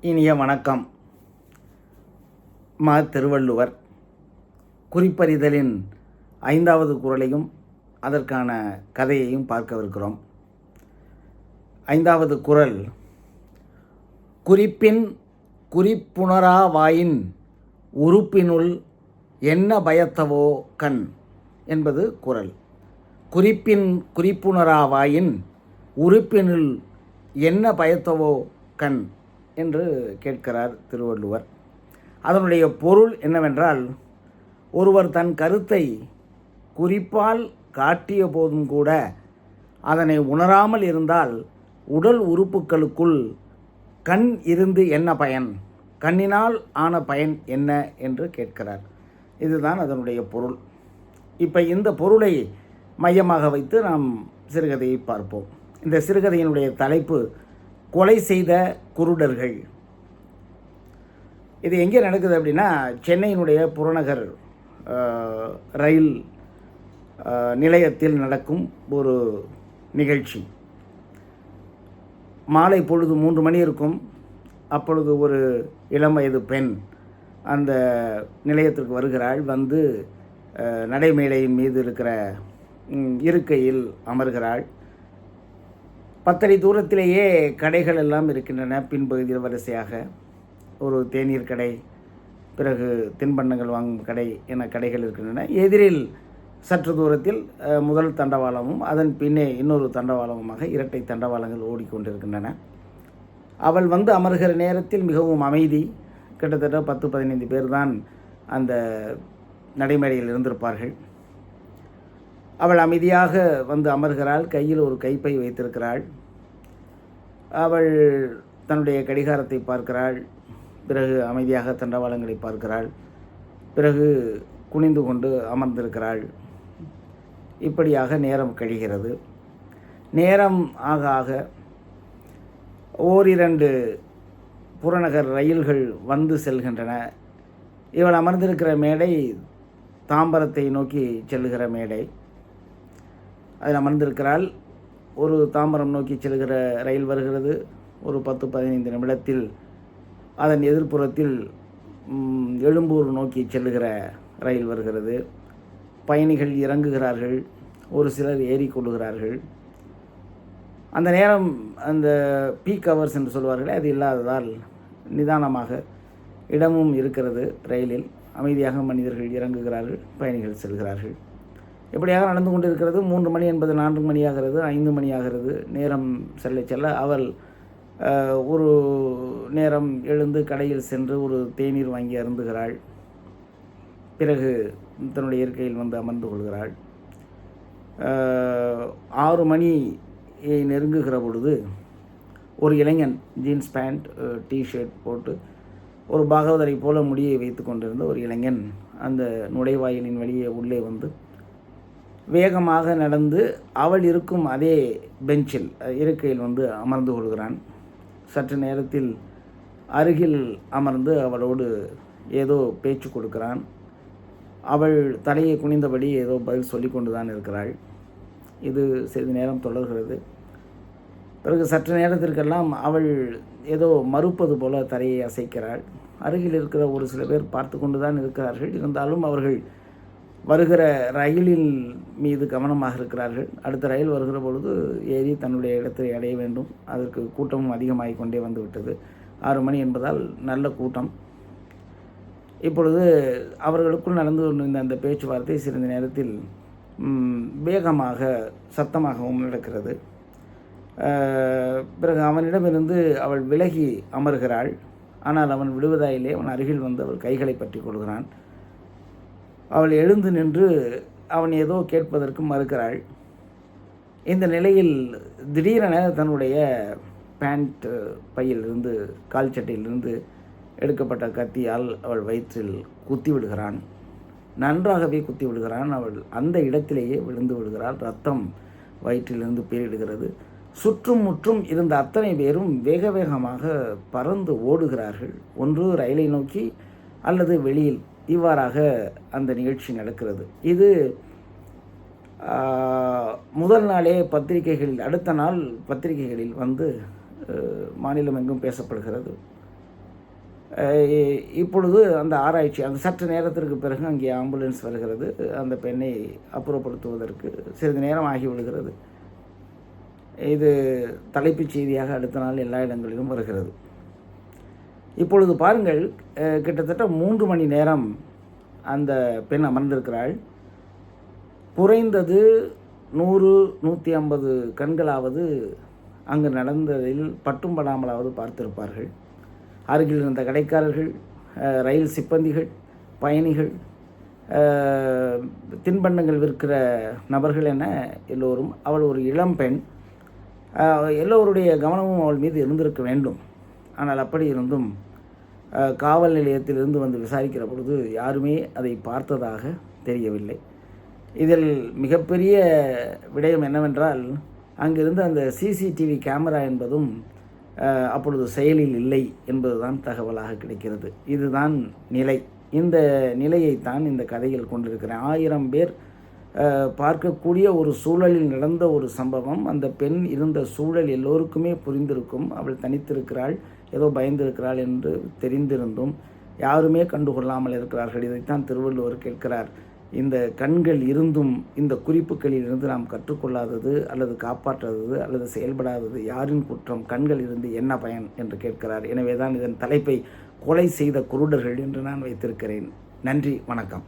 இனிய வணக்கம். ம. திருவள்ளுவர் குறிப்பறிதலின் ஐந்தாவது குறளையும் அதற்கான கதையையும் பார்க்கவிருக்கிறோம். ஐந்தாவது குறள் குறிப்பின் குறிப்புணராவாயின் உறுப்பினுள் என்ன பயத்தவோ கண் என்பது குறள் குறிப்பின் குறிப்புணராவாயின் உறுப்பினுள் என்ன பயத்தவோ கண் என்று கேட்கிறார் திருவள்ளுவர். அதனுடைய பொருள் என்னவென்றால் ஒருவர் தன் கருத்தை குறிப்பால் காட்டிய போதும் கூட அதனை உணராமல் இருந்தால் உடல் உறுப்புகளுக்குள் கண் இருந்து என்ன பயன்? கண்ணினால் ஆன பயன் என்ன என்று கேட்கிறார். இதுதான் அதனுடைய பொருள். இப்போ இந்த பொருளை மையமாக வைத்து நாம் சிறுகதையை பார்ப்போம். இந்த சிறுகதையினுடைய தலைப்பு கொலை செய்த குருடர்கள். இது எங்கே நடக்குது அப்படின்னா சென்னையினுடைய புறநகர் ரயில் நிலையத்தில் நடக்கும் ஒரு நிகழ்ச்சி. மாலை பொழுது மூன்று மணி இருக்கும். அப்பொழுது ஒரு இளம் வயது பெண் அந்த நிலையத்திற்கு வருகிறாள். வந்து நடைமேடையின் மீது இருக்கிற இருக்கையில் அமர்கிறாள். பத்தடி தூரத்திலேயே கடைகள் எல்லாம் இருக்கின்றன. பின்பகுதியில் வரிசையாக ஒரு தேநீர் கடை பிறகு தின்பண்டங்கள் வாங்கும் கடை என கடைகள் இருக்கின்றன. எதிரில் சற்று தூரத்தில் முதல் தண்டவாளமும் அதன் பின்னே இன்னொரு தண்டவாளமுமாக இரட்டை தண்டவாளங்கள் ஓடிக்கொண்டிருக்கின்றன. அவள் வந்து அமர்கிற நேரத்தில் மிகவும் அமைதி. கிட்டத்தட்ட பத்து பதினைந்து பேர் தான் அந்த நடைமேடையில் இருந்திருப்பார்கள். அவள் அமைதியாக வந்து அமர்கிறாள். கையில் ஒரு கைப்பை வைத்திருக்கிறாள். அவள் தன்னுடைய கடிகாரத்தை பார்க்கிறாள். பிறகு அமைதியாக தண்டவாளங்களை பார்க்கிறாள். பிறகு குனிந்து கொண்டு அமர்ந்திருக்கிறாள். இப்படியாக நேரம் கழிகிறது. நேரம் ஆக ஆக ஓரிரண்டு புறநகர் ரயில்கள் வந்து செல்கின்றன. இவள் அமர்ந்திருக்கிற மேடை தாம்பரத்தை நோக்கி செல்லுகிற மேடை. அதில் அமர்ந்திருக்கிறாள். ஒரு தாம்பரம் நோக்கி செல்கிற ரயில் வருகிறது. ஒரு பத்து பதினைந்து நிமிடத்தில் அதன் எதிர்ப்புறத்தில் எழும்பூர் நோக்கி செல்லுகிற ரயில் வருகிறது. பயணிகள் இறங்குகிறார்கள். ஒரு சிலர் ஏறிக்கொள்ளுகிறார்கள் அந்த நேரம் அந்த பீக் ஹவர்ஸ் என்று சொல்வார்களே அது இல்லாததால் நிதானமாக இடமும் இருக்கிறது ரயிலில். அமைதியாக மனிதர்கள் இறங்குகிறார்கள் பயணிகள் செல்கிறார்கள். இப்படியாக நடந்து கொண்டிருக்கிறது? மூன்று மணி என்பது நான்கு மணி ஆகிறது ஐந்து மணி ஆகிறது. நேரம் செல்ல செல்ல அவள் ஒரு நேரம் எழுந்து கடையில் சென்று ஒரு தேநீர் வாங்கி அருந்துகிறாள். பிறகு தன்னுடைய இருக்கையில் வந்து அமர்ந்து கொள்கிறாள். ஆறு மணி நெருங்குகிற பொழுது ஒரு இளைஞன் ஜீன்ஸ் பேண்ட் டிஷர்ட் போட்டு ஒரு பாகவதரை போல முடியை வைத்து கொண்டிருந்த ஒரு இளைஞன் அந்த நுழைவாயிலின் வெளியே உள்ளே வந்து வேகமாக நடந்து அவள் இருக்கும் அதே பெஞ்சில் இருக்கையில் வந்து அமர்ந்து கொள்கிறான். சற்று நேரத்தில் அருகில் அமர்ந்து அவளோடு ஏதோ பேச்சு கொடுக்கிறான். அவள் தலையை குனிந்தபடி ஏதோ பதில் சொல்லி கொண்டு தான் இருக்கிறாள். இது சிறிது நேரம் தொடர்கிறது. பிறகு சற்று நேரத்திற்கெல்லாம் அவள் ஏதோ மறுப்பது போல தரையை அசைக்கிறாள். அருகில் இருக்கிற ஒரு சில பேர் பார்த்து கொண்டு தான் இருக்கிறார்கள். இருந்தாலும் அவர்கள் வருகிற ரயிலின் மீது கவனமாக இருக்கிறார்கள். அடுத்த ரயில் வருகிற பொழுது ஏறி தன்னுடைய இடத்தை அடைய வேண்டும். அதற்கு கூட்டமும் அதிகமாகி கொண்டே வந்துவிட்டது. ஆறு மணி என்பதால் நல்ல கூட்டம். இப்பொழுது அவர்களுக்குள் நடந்து கொண்டிருந்த அந்த பேச்சுவார்த்தை சிறிது நேரத்தில் வேகமாக சத்தமாகவும் நடக்கிறது. பிறகு அவனிடமிருந்து அவள் விலகி அமர்கிறாள். ஆனால் அவன் விடுவதாயிலே அவன் அருகில் வந்து அவள் கைகளை பற்றி கொள்கிறான். அவள் எழுந்து நின்று அவன் ஏதோ கேட்பதற்கு மறுக்கிறாள். இந்த நிலையில் திடீரென தன்னுடைய பேண்ட் பையிலிருந்து கால் சட்டையிலிருந்து எடுக்கப்பட்ட கத்தியால் அவள் வயிற்றில் குத்தி விடுகிறான். நன்றாகவே குத்தி விடுகிறான். அவள் அந்த இடத்திலேயே விழுந்து விடுகிறாள். ரத்தம் வயிற்றிலிருந்து பீரிடுகிறது சுற்றும் முற்றும் இருந்த அத்தனை பேரும் வேக வேகமாக பறந்து ஓடுகிறார்கள். ஒன்று ரயிலை நோக்கி அல்லது வெளியில் இவ்வாறாக அந்த நிகழ்ச்சி நடக்கிறது. இது முதல் நாளே பத்திரிகைகளில் அடுத்த நாள் பத்திரிகைகளில் வந்து மாநிலம் எங்கும் பேசப்படுகிறது. இப்பொழுது அந்த ஆராய்ச்சி அந்த சற்று நேரத்திற்கு பிறகு அங்கே ஆம்புலன்ஸ் வருகிறது. அந்த பெண்ணை அப்புறப்படுத்துவதற்கு சிறிது நேரம் ஆகிவிடுகிறது இது தலைப்புச் செய்தியாக அடுத்த நாள் எல்லா இடங்களிலும் வருகிறது. இப்பொழுது பாருங்கள் கிட்டத்தட்ட மூன்று மணி நேரம் அந்த பெண் அமர்ந்திருக்கிறாள். குறைந்தது நூறு நூற்றி ஐம்பது கண்களாவது அங்கு நடந்ததில் பட்டும் படாமலாவது பார்த்திருப்பார்கள். அருகில் இருந்த கடைக்காரர்கள் ரயில் சிப்பந்திகள் பயணிகள் தின்பண்டங்கள் விற்கிற நபர்கள் என எல்லோரும் அவள் ஒரு இளம்பெண் எல்லோருடைய கவனமும் அவள் மீது இருந்திருக்க வேண்டும். ஆனால் அப்படி இருந்தும் காவல் நிலையத்திலிருந்து வந்து விசாரிக்கிற பொழுது யாருமே அதை பார்த்ததாக தெரியவில்லை. இதில் மிகப்பெரிய விடயம் என்னவென்றால் அங்கிருந்து அந்த சிசிடிவி கேமரா என்பதும் அப்பொழுது செயலில் இல்லை என்பதுதான் தகவலாக கிடைக்கிறது. இதுதான் நிலை. இந்த நிலையைத்தான் இந்த கதையில் கொண்டிருக்கிறேன். ஆயிரம் பேர் பார்க்கக்கூடிய ஒரு சூழலில் நடந்த ஒரு சம்பவம். அந்த பெண் இருந்த சூழல் எல்லோருக்குமே புரிந்திருக்கும். அவள் தனித்திருக்கிறாள் ஏதோ பயந்திருக்கிறாள் என்று தெரிந்திருந்தும் யாருமே கண்டுகொள்ளாமல் இருக்கிறார்கள். இதைத்தான் திருவள்ளுவர் கேட்கிறார். இந்த கண்கள் இருந்தும் இந்த குறிப்புகளில் இருந்து நாம் கற்றுக்கொள்ளாதது அல்லது காப்பாற்றாதது அல்லது செயல்படாதது யாரின் குற்றம்? கண்கள் இருந்து என்ன பயன்? என்று கேட்கிறார். எனவே தான் இதன் தலைப்பை கொலை செய்த குருடர்கள் என்று நான் வைத்திருக்கிறேன். நன்றி வணக்கம்.